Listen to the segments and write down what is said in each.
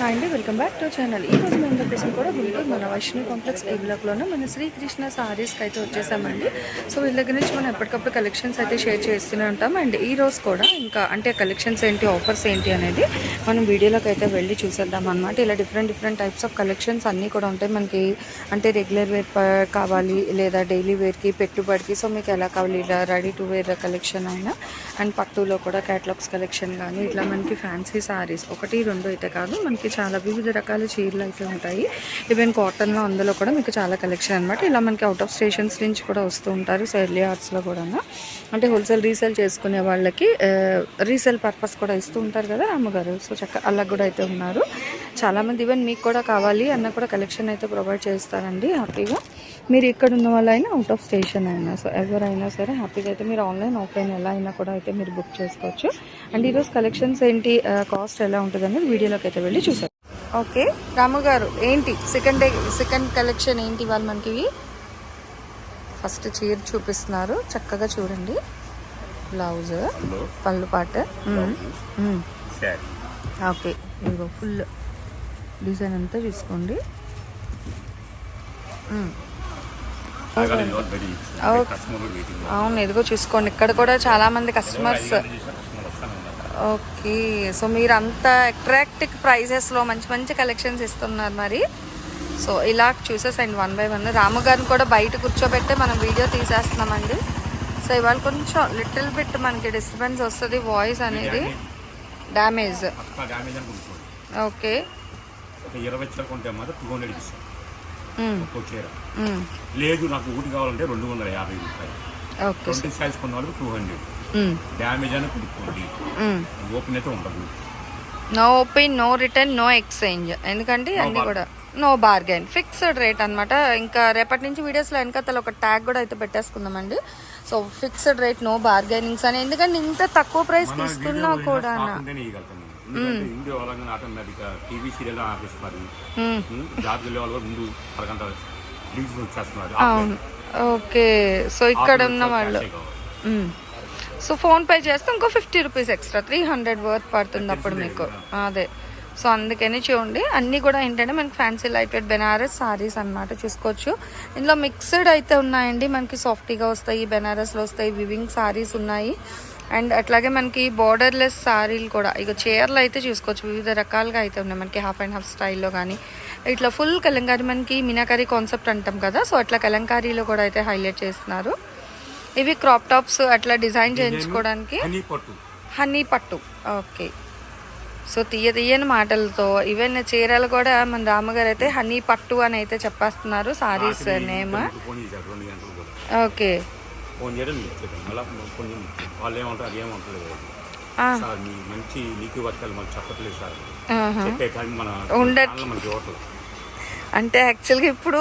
అండి welcome back to channel ఈ రోజు మేము లొకేషన్ కూడా గుంటూరు మన వైష్ణవి కాంప్లెక్స్ ఏ బ్లాక్లోనే మన శ్రీకృష్ణ సారీస్కి అయితే వచ్చేసామండి. సో వీళ్ళ దగ్గర నుంచి మనం ఎప్పటికప్పుడు కలెక్షన్స్ అయితే షేర్ చేస్తూనే ఉంటాం. అండ్ ఈ రోజు కూడా ఇంకా అంటే కలెక్షన్స్ ఏంటి ఆఫర్స్ ఏంటి అనేది మనం వీడియోలోకి అయితే వెళ్ళి చూసేద్దాం అనమాట ఇలా different different types of collections అన్నీ కూడా ఉంటాయి. మనకి అంటే రెగ్యులర్ వేర్ కావాలి లేదా డైలీ వేర్కి పెట్టుబడికి. సో మీకు ఎలా కావాలి ఇలా రెడీ టు వేర్ కలెక్షన్ అయినా. అండ్ పట్టులో కూడా క్యాటలాగ్స్ కలెక్షన్ కానీ ఇట్లా మనకి ఫ్యాన్సీ సారీస్ ఒకటి రెండు అయితే కాదు. మనకి చాలా వివిధ రకాల చీరలు అయితే ఉంటాయి. ఈవెన్ కాటన్లో అందులో కూడా మీకు చాలా కలెక్షన్ అనమాట ఇలా మనకి అవుట్ ఆఫ్ స్టేషన్స్ నుంచి కూడా వస్తూ ఉంటారు. సో ఎర్లీ ఆర్ట్స్లో కూడా అంటే హోల్సేల్ రీసేల్ చేసుకునే వాళ్ళకి uh, రీసేల్ పర్పస్ కూడా ఇస్తూ ఉంటారు కదా అమ్మగారు. సో చక్క అలా కూడా అయితే ఉన్నారు. చాలామంది ఈవెన్ మీకు కూడా కావాలి అన్న కూడా కలెక్షన్ అయితే ప్రొవైడ్ చేస్తారండి హ్యాపీగా. మీరు ఇక్కడ ఉన్న వాళ్ళైనా అవుట్ ఆఫ్ స్టేషన్ అయినా సో ఎవరైనా సరే హ్యాపీగా అయితే మీరు ఆన్లైన్ ఆఫ్లైన్ ఎలా అయినా కూడా అయితే మీరు బుక్ చేసుకోవచ్చు. అండ్ ఈరోజు కలెక్షన్స్ ఏంటి కాస్ట్ ఎలా ఉంటుంది అనేది వీడియోలోకి అయితే వెళ్ళి చూసారు ఓకే రాము గారు ఏంటి? సెకండ్ డే సెకండ్ కలెక్షన్ ఏంటి వాళ్ళు మనకి ఇవి? ఫస్ట్ చీర చూపిస్తున్నారు చక్కగా చూడండి. బ్లౌజ్ పళ్ళు పాట. ఓకే ఇదిగో ఫుల్ డిజైన్ అంతా చూసుకోండి. అవును ఇదిగో చూసుకోండి. ఇక్కడ కూడా చాలా మంది కస్టమర్స్ ఓకే సో మీరు అంత అట్రాక్టివ్ ప్రైజెస్లో మంచి మంచి కలెక్షన్స్ ఇస్తున్నారు మరి. సో ఇలా చూసేసండి వన్ బై వన్ రాము గారిని కూడా బయట కూర్చోబెట్టే మనం వీడియో తీసేస్తున్నామండి. సో ఇవాళ కొంచెం లిటిల్ బిట్ మనకి డిస్టర్బెన్స్ వస్తుంది వాయిస్ అనేది. Damage okay. ఒక ఇరవై చీర కొంటే మాత్రం టూ హండ్రెడ్ ఇస్తాం మ్మ్. ఒక్కో చీర. లేదు నాకు ఒకటి కావాలంటే రెండు వందల యాభై రూపాయలు. ఓకే. ట్వంటీ సైజ్ కొన్న వాళ్ళకి టూ హండ్రెడ్. డ్యామేజ్ అని కొనుక్కోండి మ్మ్. ఓపెన్ అయితే ఉండదు. No open no return no exchange ఎందుకంటే అన్ని. కూడా నో బార్గెన్ ఫిక్స్డ్ రేట్ అన్నమాట. ఇంకా రేపటి నుంచి వీడియోస్లో వెనకతల ఒక ట్యాగ్ కూడా అయితే పెట్టేసుకుందామండి. So fixed rate no bargainings అని. ఎందుకంటే ఇంత తక్కువ ప్రైస్కి ఇస్తున్నా వీడియో కూడా ఎందుకంటే వాళ్ళని ఆటోమేటిక్ టీవీ సీరియల్ ఆపిస్తున్నారు. జాబ్ వెళ్ళే వాళ్ళు కూడా ముందు అరగంట లీవ్స్ వచ్చేస్తున్నారు ఓకే. సో ఇక్కడ ఉన్న వాళ్ళు. సో ఫోన్ పే చేస్తే ఇంకో fifty rupees extra three hundred worth పడుతుంది అప్పుడు మీకు. అదే. సో అందుకని చూడండి. అన్నీ కూడా ఏంటంటే మనకి fancy light weight Banaras saris అన్నమాట చూసుకోవచ్చు. ఇందులో మిక్స్డ్ అయితే ఉన్నాయండి. మనకి సాఫ్టీగా వస్తాయి బెనారస్లో వస్తాయి వివింగ్ సారీస్ ఉన్నాయి. అండ్ అట్లాగే మనకి బార్డర్లెస్ సారీలు కూడా ఇక చీరలు అయితే చూసుకోవచ్చు వివిధ రకాలుగా అయితే ఉన్నాయి మనకి హాఫ్ అండ్ హాఫ్ స్టైల్లో కానీ ఇట్లా ఫుల్ కలంకారీ మనకి మీనాకారీ కాన్సెప్ట్ అంటాం కదా సో అట్లా కలంకారీలో కూడా అయితే హైలైట్ చేస్తున్నారు. ఇవి క్రాప్ టాప్స్ అట్లా డిజైన్ చేయించుకోవడానికి? హనీ పట్టు. ఓకే. సో తీయ తీయని మాటలతో ఈవెన్ చీరలు కూడా మన రామగారు అయితే హనీ పట్టు అని అయితే చెప్పేస్తున్నారు సారీస్ నేమ్. ఓకే. ఫోన్ చేయడం చెప్పాను మళ్ళీ వాళ్ళు ఏమంటారు ఏమంటలేదు ఆ. సార్ మీ మంచి నీకు వర్కాలు మనకు చెప్పట్లేదు సార్. చెప్పే టైం మన మనకి ఇవ్వట్లేదు. అంటే యాక్చువల్గా ఇప్పుడు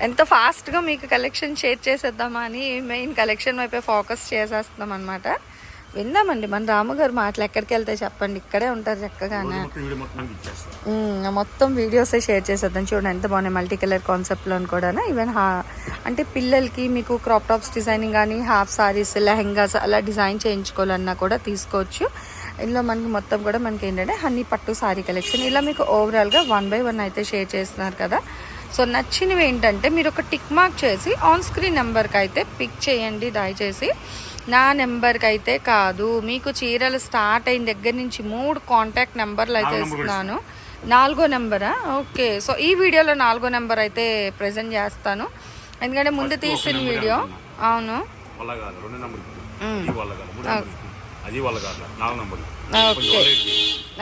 ఎంత ఫాస్ట్గా మీకు కలెక్షన్ షేర్ చేసేద్దామా అని మెయిన్ కలెక్షన్ వైపే ఫోకస్ చేసేస్తున్నాం అనమాట విందామండి మన రాముగారు మాటలు ఎక్కడికి వెళ్తే చెప్పండి. ఇక్కడే ఉంటారు చక్కగానే. మొత్తం వీడియోసే షేర్ చేసేద్దాం. చూడండి ఎంత బాగున్నాయి మల్టీ కలర్ కాన్సెప్ట్లో కూడా ఈవెన్ హా అంటే పిల్లలకి మీకు క్రాప్ టాప్స్ డిజైనింగ్ కానీ హాఫ్ సారీస్ లెహెంగాస్ అలా డిజైన్ చేయించుకోవాలన్నా కూడా తీసుకోవచ్చు. ఇందులో మనకి మొత్తం కూడా మనకి ఏంటంటే హనీ పట్టు సారీ కలెక్షన్ ఇలా మీకు ఓవరాల్గా వన్ బై వన్ అయితే షేర్ చేస్తున్నారు కదా. సో నచ్చినవి ఏంటంటే మీరు ఒక టిక్ మార్క్ చేసి ఆన్ స్క్రీన్ నెంబర్కి అయితే పిక్ చేయండి దయచేసి. నా నెంబర్కి అయితే కాదు. మీకు చీరలు స్టార్ట్ అయిన దగ్గర నుంచి మూడు కాంటాక్ట్ నెంబర్లు అయితే ఇస్తున్నాను. నాలుగో నెంబరా ఓకే సో ఈ వీడియోలో నాలుగో నెంబర్ అయితే ప్రజెంట్ చేస్తాను. ఎందుకంటే ముందు తీసిన వీడియో. అవును. వల్ల కాదు రెండు నెంబర్ మ్మ్. ఇది వల్ల కాదు మూడు నెంబర్ అది వల్ల కాదు నాలుగు నెంబర్ ఓకే.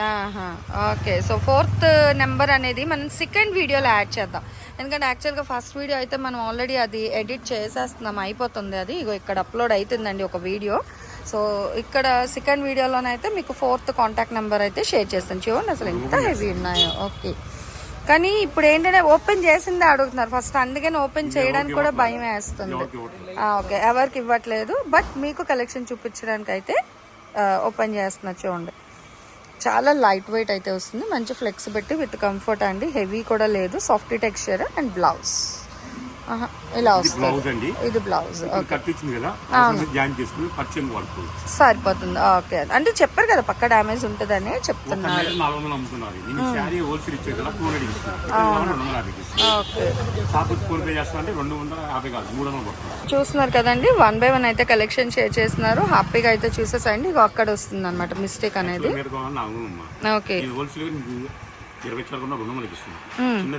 ఆహా, ఓకే. సో ఫోర్త్ నెంబర్ అనేది మనం సెకండ్ వీడియోలో యాడ్ చేద్దాం. ఎందుకంటే యాక్చువల్గా ఫస్ట్ వీడియో అయితే మనం ఆల్రెడీ అది ఎడిట్ చేసేస్తున్నాం అయిపోతుంది అది. ఇగో ఇక్కడ అప్లోడ్ అవుతుందండి ఒక వీడియో. సో ఇక్కడ సెకండ్ వీడియోలోనైతే మీకు ఫోర్త్ కాంటాక్ట్ నెంబర్ అయితే షేర్ చేస్తాను చూడండి అసలు ఎంత హెవీ ఉన్నాయో. ఓకే. కానీ ఇప్పుడు ఏంటంటే ఓపెన్ చేసిందే అడుగుతున్నారు. ఫస్ట్ అందుకని ఓపెన్ చేయడానికి కూడా భయం వేస్తుంది. ఓకే ఎవరికి ఇవ్వట్లేదు బట్ మీకు కలెక్షన్ చూపించడానికి అయితే ఓపెన్ చేస్తున్నా చూడండి. చాలా లైట్ వెయిట్ అయితే వస్తుంది. మంచి ఫ్లెక్సిబిలిటీ విత్ కంఫర్ట్ అండి. హెవీ కూడా లేదు. Soft texture and blouse. ఇలా వస్తుంది. ఇది బ్లౌజ్ ఇప్పుడు కట్ ఇచ్చింది కదా జాయిన్ చేసుకుని వాడుకోవచ్చు. సరిపోతుంది ఓకే. అంటే చెప్పారు కదా పక్క డ్యామేజ్ ఉంటుందని చెప్తున్నారు. నాలుగు వందలు అమ్ముతున్నారు నేను శారీ హోల్సేల్ ఇచ్చే కదా టూ హండ్రెడ్ ఇస్తున్నాను రెండు వందల యాభైకి ఇస్తున్నాను ఓకే. షాప్ ఫోన్ పే చేస్తా అంటే రెండు వందల యాభై కాదు మూడు వందలు పడుతుంది. చూస్తున్నారు కదండి వన్ బై వన్ అయితే కలెక్షన్ షేర్ చేస్తున్నారు. హ్యాపీగా అయితే చూసేసండి ఇక అక్కడ వస్తుంది అనమాట మిస్టేక్ అనేది. ఓకే. హోల్సేల్ ఇరవై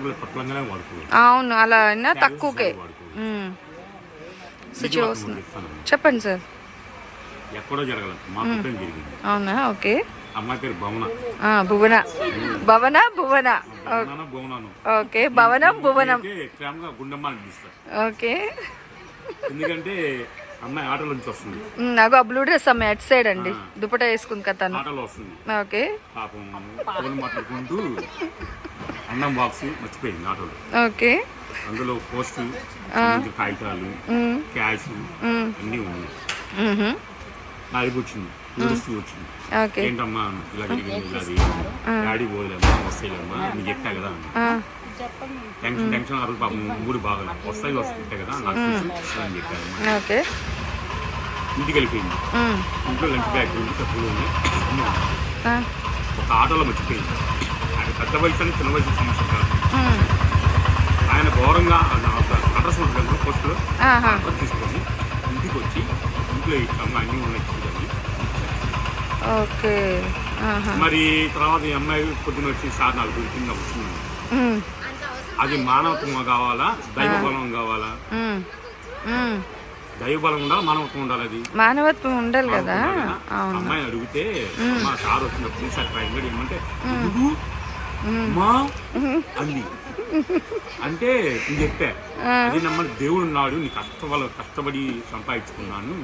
కూడా పట్లంగానే వాడుకోవాలి. అవును అలా అయినా తక్కువకే. చెప్పండి సార్. ఎక్కడో జరగలేదు మా కుటుంబం జరిగింది. అవునా? ఓకే. అమ్మాయి పేరు భవన. భువన. భవన భువన. ఓకే భవనం భువనం. గుండమ్మ ఓకే. ఎందుకంటే అమ్మాయి ఆటోలో నుంచి వస్తుంది. నాకు ఆ బ్లూ డ్రెస్ అమ్మాయి అటు సైడ్ అండి. దుపట వేసుకుంది కదా తను. ఆటోలో వస్తుంది. ఓకే. పాపం ఫోన్ మాట్లాడుకుంటూ అన్నం బాక్స్ మర్చిపోయింది ఆటోలో. ఓకే. అందులో పోస్ట్ కాగితాలు క్యాష్ అన్నీ ఉన్నాయి. నాది వచ్చింది ఓకే. ఏంటమ్మా ఇలా జరిగింది డాడీ పోలేమ్మా వస్తాయిలేమ్మా నీకు చెప్పా కదా టెన్షన్ టెన్షన్ అరుగు పాపం మూడు బాగా వస్తాయి వస్తాయి కదా నాకు అని చెప్పాను ఓకే. ఇంటికి వెళ్ళిపోయింది. ఇంట్లో లంచ్ బ్యాగ్ ఉంది తప్పులు. ఆ, ఒక ఆటోలో మర్చిపోయింది. ఆయన పెద్ద వయసు అని చిన్న వయసు సమస్య కాదు. ఆయన ఘోరంగా అడ్రస్ ఉంటుంది పోస్టులో. అడ్రస్ తీసుకొని ఇంటికి వచ్చి ఇంట్లో ఇస్తాము అన్నీ ఉన్నాయి ఓకే. మరి తర్వాత ఈ అమ్మాయి పొద్దున వచ్చి సార్ నాకు కింద మ్మ్, అది మానవత్వం కావాలా దైవ బలం కావాలా? మ్మ్, మ్మ్. దైవ బలం ఉండాలి మానవత్వం ఉండాలి అది. మానవత్వం ఉండాలి కదా? అమ్మాయిని అడిగితే మా సార్ వచ్చినప్పుడు సార్ ట్రైన్ ఏమంటే "నువ్వు మా అంది అంటే నేను చెప్పా అది నమ్మని దేవుడు ఉన్నాడు నీ కష్టపడ కష్టపడి సంపాదించుకున్నాను.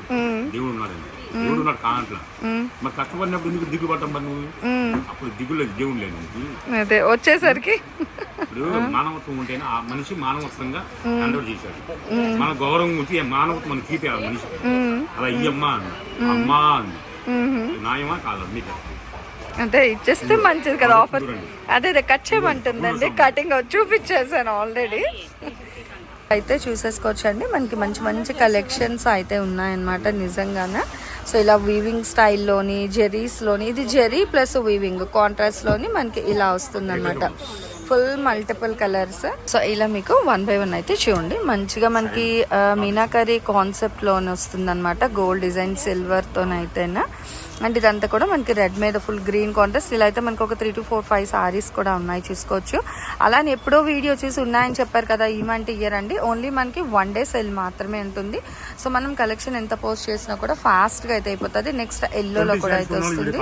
దేవుడు ఉన్నాడండి దేవుడు ఉన్నాడు కానట్లా మరి కష్టపడినప్పుడు ఎందుకు దిగులు పడ్డం మరి నువ్వు. అప్పుడు దిగులు లేదు దేవుడు లేదు అదే వచ్చేసరికి. ఇప్పుడు మానవత్వం ఉంటేనే ఆ మనిషి మానవత్వంగా కండోట్ చేశాడు. మన గౌరవం ఉంటే మానవత్వం మనం తీపేయాలి మనిషి. అలా అంది. అమ్మా అంది. మ్మ్. న్యాయమా కాదు? మీకు. అదే ఇచ్చేస్తే మంచిది కదా ఆఫర్. అదే అదే కట్ చేయమంటుందండి కటింగ్ చూపించేసాను ఆల్రెడీ అయితే చూసేసుకోవచ్చండి. మనకి మంచి మంచి కలెక్షన్స్ అయితే ఉన్నాయన్నమాట నిజంగానే. సో ఇలా వీవింగ్ స్టైల్లోని జెరీస్లోని ఇది జెరీ ప్లస్ వీవింగ్ కాంట్రాస్ట్లోని మనకి ఇలా వస్తుందన్నమాట. ఫుల్ మల్టిపుల్ కలర్స్ సో ఇలా మీకు వన్ బై వన్ అయితే చూడండి. మంచిగా మనకి మీనాకరీ కాన్సెప్ట్లోనే వస్తుంది అనమాట గోల్డ్ డిజైన్ సిల్వర్ తోనైతేనా. అండ్ ఇదంతా కూడా మనకి రెడ్ మీద ఫుల్ గ్రీన్ కాంట్రాస్ట్ ఇలా అయితే మనకి ఒక three two four five saris కూడా ఉన్నాయి చూసుకోవచ్చు. అలానే ఎప్పుడో వీడియో చేసి ఉన్నాయని చెప్పారు కదా ఈ మంత్ ఇయర్ అండి. ఓన్లీ మనకి వన్ డే సెల్ మాత్రమే ఉంటుంది. సో మనం కలెక్షన్ ఎంత పోస్ట్ చేసినా కూడా ఫాస్ట్గా అయితే అయిపోతుంది. నెక్స్ట్ ఎల్లోలో కూడా అయితే వస్తుంది.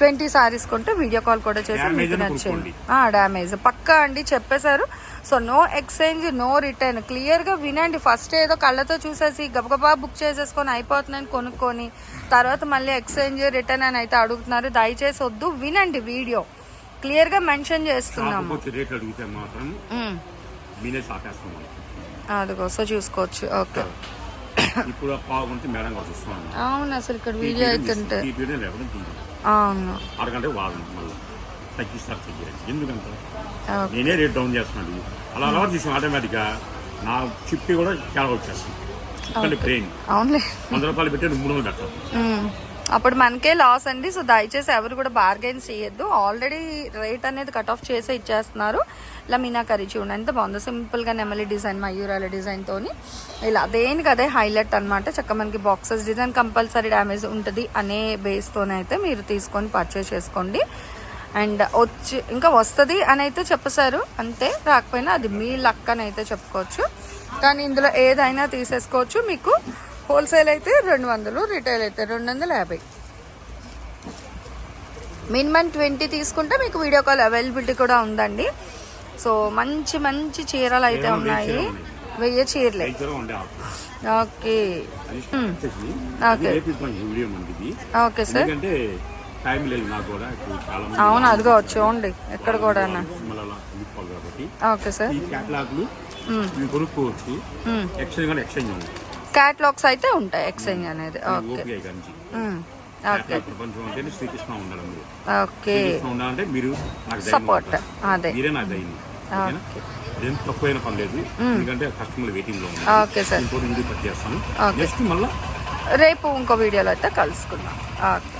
ట్వంటీ సారీస్ కొంటే వీడియో కాల్ కూడా చేసి మీకు నచ్చింది. డ్యామేజ్ పక్కా అండి చెప్పేశారు. So no exchange no return క్లియర్గా వినండి. ఫస్ట్ ఏదో కళ్ళతో చూసేసి గబగబా బుక్ చేసేసుకొని అయిపోతుందని కొనుక్కొని తర్వాత మళ్ళీ ఎక్స్చేంజ్ రిటర్న్ అని అయితే అడుగుతున్నారు. దయచేసి వద్దు వినండి వీడియో క్లియర్గా మెన్షన్ చేస్తున్నాము. అదిగో సో చూసుకోవచ్చు. ఓకే ఇప్పుడు అవును అసలు ఇక్కడ వీడియో అవుతుంటే అవును. అరగంట వాదన మళ్ళీ. తగ్గిస్తారు తగ్గిరే ఎందుకంత ఓకే. నేనే రేట్ డౌన్ చేస్తున్నాడు అలా అలవాటు చేసాం ఆటోమేటిక్గా నా చిప్పి కూడా చాలా వచ్చేస్తుంది. చిప్పండి అవునులే. వంద రూపాయలు పెట్టి మూడు వందలు పెట్టాలి. అప్పుడు మనకే లాస్ అండి. సో దయచేసి ఎవరు కూడా బార్గెన్ చేయొద్దు. ఆల్రెడీ రేట్ అనేది కట్ ఆఫ్ చేసే ఇచ్చేస్తున్నారు. ఇలా మీనాకరీ చూడండి. ఎంత బాగుందో. సింపుల్గా నెమలి డిజైన్ మయూరాల డిజైన్తో ఇలా దేనికి అదే హైలైట్ అన్నమాట. చక్క మనకి బాక్సెస్ డిజైన్ కంపల్సరీ డ్యామేజ్ ఉంటుంది అనే బేస్తోనైతే మీరు తీసుకొని పర్చేస్ చేసుకోండి. అండ్ వచ్చి ఇంకా వస్తుంది అని అయితే చెప్పేశారు అంతే రాకపోయినా అది మీ లక్ అని అయితే చెప్పుకోవచ్చు. కానీ ఇందులో ఏదైనా తీసేసుకోవచ్చు. మీకు హోల్సేల్ అయితే రెండు వందలు రిటైల్ అయితే రెండు వందల యాభై. మినిమం ట్వంటీ తీసుకుంటే మీకు వీడియో కాల్ అవైలబిలిటీ కూడా ఉందండి. సో మంచి మంచి చీరలు అయితే ఉన్నాయి. వెయ్యి చీరలు. ఓకే. ఓకే. Okay sir. అవును అదిగో చూడండి ఎక్కడ కూడా ఓకే సార్. క్యాట్లాగ్స్ అయితే ఉంటాయి ఎక్స్చేంజ్ అనేది. ఓకే. ఓకే. సపోర్ట్. అదే. మీరే నా ధైర్యం ఓకేనా ఏం తక్కువైన పర్లేదు ఎందుకంటే కస్టమర్లు వెయిటింగ్లో ఓకే సార్. ఇంకోటి ఇంటికి కట్ చేస్తాను. నెక్స్ట్ మళ్ళీ? రేపు ఇంకో వీడియోలో అయితే కలుసుకుందాం. ఓకే.